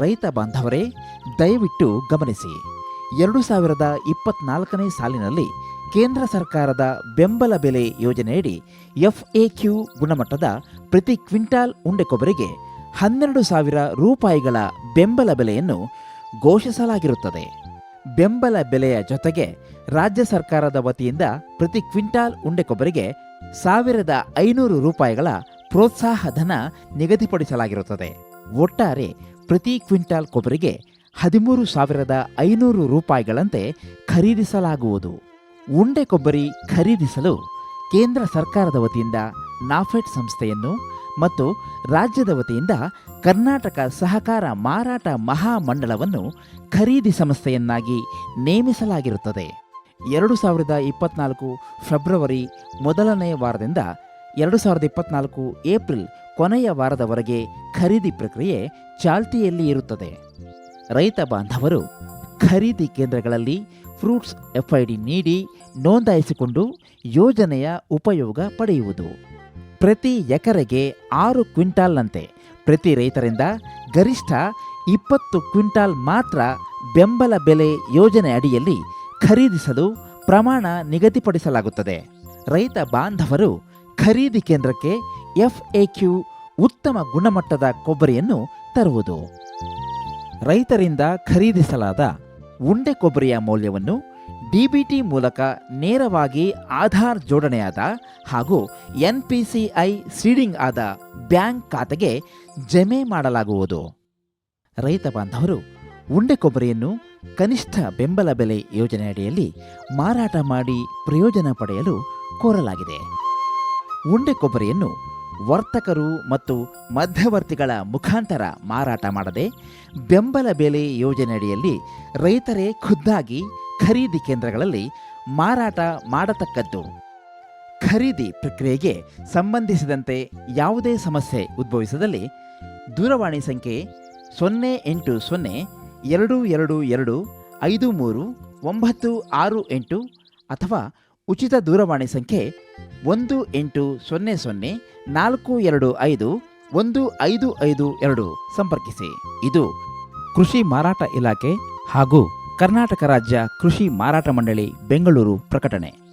ರೈತ ಬಾಂಧವರೇ, ದಯವಿಟ್ಟು ಗಮನಿಸಿ. ಎರಡು ಸಾವಿರದ ಇಪ್ಪತ್ನಾಲ್ಕನೇ ಸಾಲಿನಲ್ಲಿ ಕೇಂದ್ರ ಸರ್ಕಾರದ ಬೆಂಬಲ ಬೆಲೆ ಯೋಜನೆಯಡಿ ಎಫ್ ಎಕ್ಯೂ ಗುಣಮಟ್ಟದ ಪ್ರತಿ ಕ್ವಿಂಟಾಲ್ ಉಂಡೆ ಕೊಬ್ಬರಿಗೆ ಹನ್ನೆರಡು ಸಾವಿರ ರೂಪಾಯಿಗಳ ಬೆಂಬಲ ಬೆಲೆಯನ್ನು ಘೋಷಿಸಲಾಗಿರುತ್ತದೆ. ಬೆಂಬಲ ಬೆಲೆಯ ಜೊತೆಗೆ ರಾಜ್ಯ ಸರ್ಕಾರದ ವತಿಯಿಂದ ಪ್ರತಿ ಕ್ವಿಂಟಾಲ್ ಉಂಡೆ ಕೊಬ್ಬರಿಗೆ ಸಾವಿರದ ಐನೂರು ರೂಪಾಯಿಗಳ ಪ್ರೋತ್ಸಾಹ ಧನ ನಿಗದಿಪಡಿಸಲಾಗಿರುತ್ತದೆ. ಒಟ್ಟಾರೆ ಪ್ರತಿ ಕ್ವಿಂಟಾಲ್ ಕೊಬ್ಬರಿಗೆ ಹದಿಮೂರು ಸಾವಿರದ ಐನೂರು ರೂಪಾಯಿಗಳಂತೆ ಖರೀದಿಸಲಾಗುವುದು. ಉಂಡೆ ಕೊಬ್ಬರಿ ಖರೀದಿಸಲು ಕೇಂದ್ರ ಸರ್ಕಾರದ ವತಿಯಿಂದ ನಾಫೆಡ್ ಸಂಸ್ಥೆಯನ್ನು ಮತ್ತು ರಾಜ್ಯದ ವತಿಯಿಂದ ಕರ್ನಾಟಕ ಸಹಕಾರ ಮಾರಾಟ ಮಹಾಮಂಡಳವನ್ನು ಖರೀದಿ ಸಂಸ್ಥೆಯನ್ನಾಗಿ ನೇಮಿಸಲಾಗಿರುತ್ತದೆ. ಎರಡು ಸಾವಿರದ ಇಪ್ಪತ್ನಾಲ್ಕು ಫೆಬ್ರವರಿ ಮೊದಲನೇ ವಾರದಿಂದ ಎರಡು ಸಾವಿರದ ಇಪ್ಪತ್ನಾಲ್ಕು ಏಪ್ರಿಲ್ ಕೊನೆಯ ವಾರದವರೆಗೆ ಖರೀದಿ ಪ್ರಕ್ರಿಯೆ ಚಾಲ್ತಿಯಲ್ಲಿ ಇರುತ್ತದೆ. ರೈತ ಬಾಂಧವರು ಖರೀದಿ ಕೇಂದ್ರಗಳಲ್ಲಿ ಫ್ರೂಟ್ಸ್ ಎಫ್ಐಡಿ ನೀಡಿ ನೋಂದಾಯಿಸಿಕೊಂಡು ಯೋಜನೆಯ ಉಪಯೋಗ ಪಡೆಯುವುದು. ಪ್ರತಿ ಎಕರೆಗೆ ಆರು ಕ್ವಿಂಟಾಲ್ನಂತೆ ಪ್ರತಿ ರೈತರಿಂದ ಗರಿಷ್ಠ ಇಪ್ಪತ್ತು ಕ್ವಿಂಟಾಲ್ ಮಾತ್ರ ಬೆಂಬಲ ಬೆಲೆ ಯೋಜನೆ ಅಡಿಯಲ್ಲಿ ಖರೀದಿಸಲು ಪ್ರಮಾಣ ನಿಗದಿಪಡಿಸಲಾಗುತ್ತದೆ. ರೈತ ಬಾಂಧವರು ಖರೀದಿ ಕೇಂದ್ರಕ್ಕೆ ಎಫ್ ಎ ಕ್ಯೂ ಉತ್ತಮ ಗುಣಮಟ್ಟದ ಕೊಬ್ಬರಿಯನ್ನು ತರುವುದು. ರೈತರಿಂದ ಖರೀದಿಸಲಾದ ಉಂಡೆ ಕೊಬ್ಬರಿಯ ಮೌಲ್ಯವನ್ನು ಡಿಬಿಟಿ ಮೂಲಕ ನೇರವಾಗಿ ಆಧಾರ್ ಜೋಡಣೆಯಾದ ಹಾಗೂ ಎನ್ಪಿಸಿಐ ಸೀಡಿಂಗ್ ಆದ ಬ್ಯಾಂಕ್ ಖಾತೆಗೆ ಜಮೆ ಮಾಡಲಾಗುವುದು. ರೈತ ಬಾಂಧವರು ಉಂಡೆ ಕೊಬ್ಬರಿಯನ್ನು ಕನಿಷ್ಠ ಬೆಂಬಲ ಬೆಲೆ ಯೋಜನೆಯಡಿಯಲ್ಲಿ ಮಾರಾಟ ಮಾಡಿ ಪ್ರಯೋಜನ ಪಡೆಯಲು ಕೋರಲಾಗಿದೆ. ಉಂಡೆ ಕೊಬ್ಬರಿಯನ್ನು ವರ್ತಕರು ಮತ್ತು ಮಧ್ಯವರ್ತಿಗಳ ಮುಖಾಂತರ ಮಾರಾಟ ಮಾಡದೆ ಬೆಂಬಲ ಬೆಲೆ ಯೋಜನೆಯಡಿಯಲ್ಲಿ ರೈತರೇ ಖುದ್ದಾಗಿ ಖರೀದಿ ಕೇಂದ್ರಗಳಲ್ಲಿ ಮಾರಾಟ ಮಾಡತಕ್ಕದ್ದು. ಖರೀದಿ ಪ್ರಕ್ರಿಯೆಗೆ ಸಂಬಂಧಿಸಿದಂತೆ ಯಾವುದೇ ಸಮಸ್ಯೆ ಉದ್ಭವಿಸಿದಲ್ಲಿ ದೂರವಾಣಿ ಸಂಖ್ಯೆ ಸೊನ್ನೆ ಎಂಟು ಸೊನ್ನೆ ಎರಡು ಎರಡು ಎರಡು ಐದು ಮೂರು ಒಂಬತ್ತು ಆರು ಎಂಟು ಅಥವಾ ಉಚಿತ ದೂರವಾಣಿ ಸಂಖ್ಯೆ ಒಂದು ಎಂಟು ಸೊನ್ನೆ ಸೊನ್ನೆ ನಾಲ್ಕು ಎರಡು ಐದು ಒಂದು ಐದು ಐದು ಎರಡು ಸಂಪರ್ಕಿಸಿ. ಇದು ಕೃಷಿ ಮಾರಾಟ ಇಲಾಖೆ ಹಾಗೂ ಕರ್ನಾಟಕ ರಾಜ್ಯ ಕೃಷಿ ಮಾರಾಟ ಮಂಡಳಿ ಬೆಂಗಳೂರು ಪ್ರಕಟಣೆ.